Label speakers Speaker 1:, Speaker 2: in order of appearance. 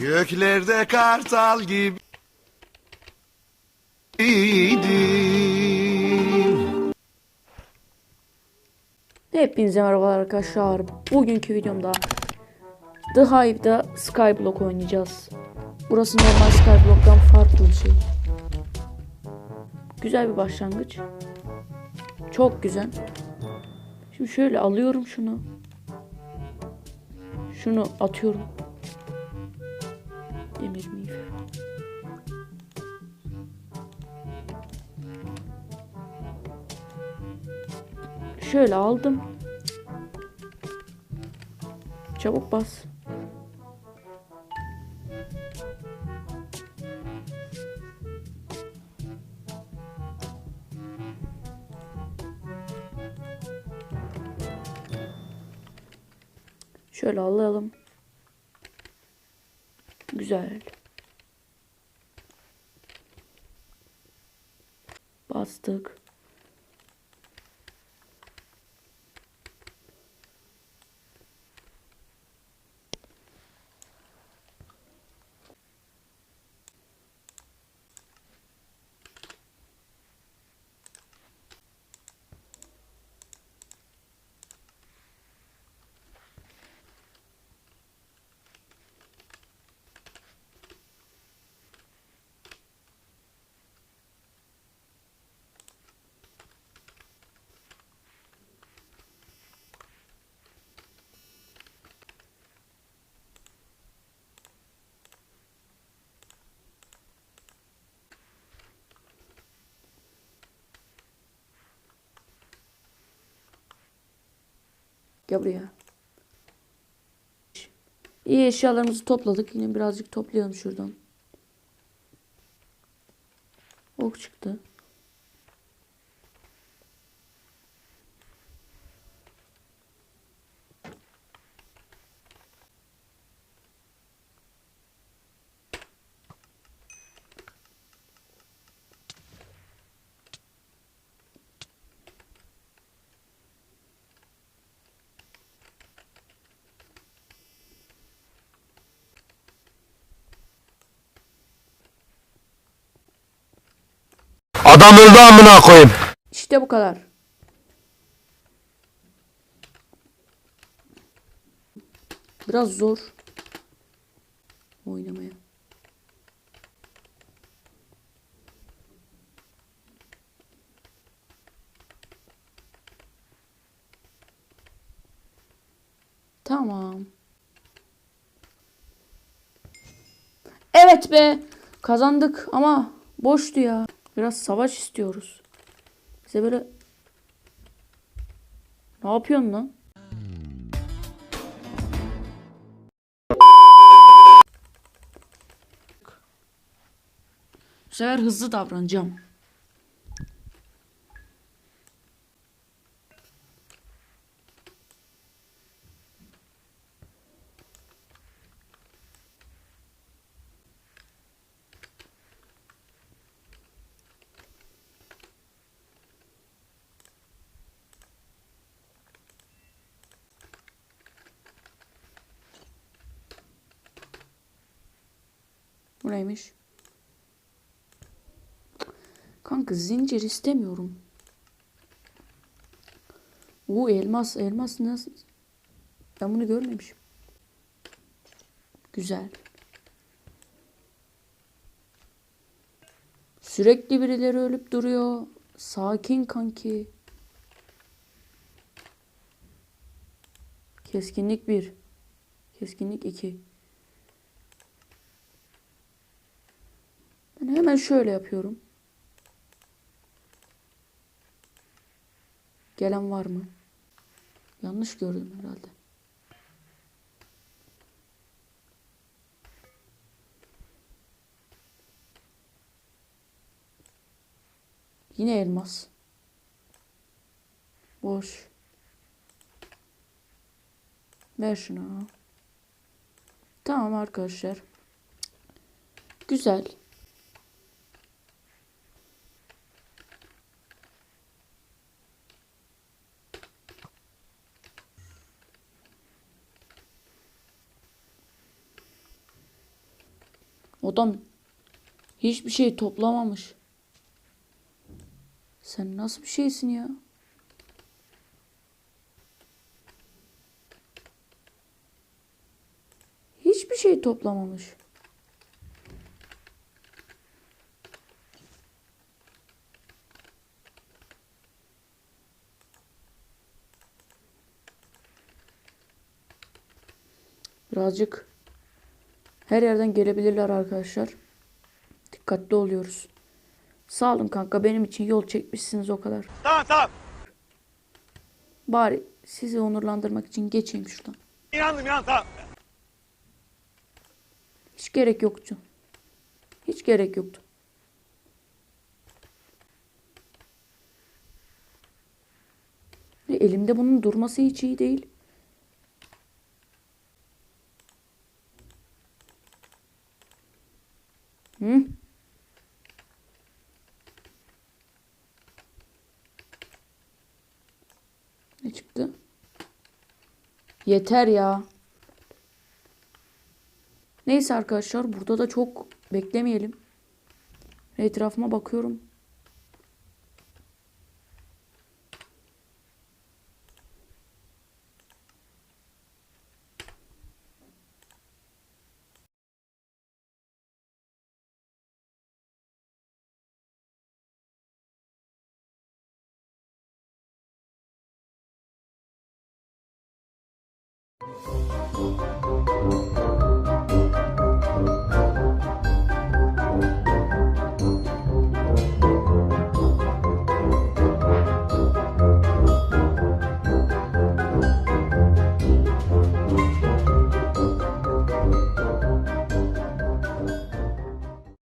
Speaker 1: Göklerde kartal gibi
Speaker 2: Hepinize merhabalar arkadaşlar. Bugünkü videomda The Hive'da Skyblock oynayacağız. Burası normal Skyblock'tan farklı bir şey. Güzel bir başlangıç. Çok güzel. Şimdi şöyle alıyorum şunu. Şunu atıyorum. Demir miğfer. Şöyle aldım. Çabuk bas. Şöyle alalım. Güzel. Bastık. Buraya. İyi eşyalarımızı topladık. Yine birazcık toplayalım şuradan. Ok çıktı.
Speaker 3: Adam öldü amına koyayım.
Speaker 2: İşte bu kadar. Biraz zor oynamaya. Tamam. Evet be. Kazandık ama boştu ya. Biraz savaş istiyoruz. Bize böyle... Ne yapıyorsun lan? Bu sefer hızlı davranacağım. Bu neymiş? Kanka zincir istemiyorum. Bu elmas, elmas nasıl? Ben bunu görmemişim. Güzel. Sürekli birileri ölüp duruyor. Sakin kanki. Keskinlik 1. Keskinlik 2. Ben hemen şöyle yapıyorum. Gelen var mı? Yanlış gördüm herhalde. Yine elmas. Boş. Ver şunu. Tamam arkadaşlar. Güzel. Adam hiçbir şey toplamamış. Sen nasıl bir şeysin ya? Hiçbir şey toplamamış. Birazcık her yerden gelebilirler arkadaşlar. Dikkatli oluyoruz. Sağ olun kanka benim için yol çekmişsiniz o kadar.
Speaker 3: Tamam tamam.
Speaker 2: Bari sizi onurlandırmak için geçeyim şuradan.
Speaker 3: İnandım inandım tamam.
Speaker 2: Hiç gerek yoktu. Hiç gerek yoktu. Elimde bunun durması hiç iyi değil. Hı? Ne çıktı? Yeter ya. Neyse arkadaşlar burada da çok beklemeyelim. Etrafıma bakıyorum.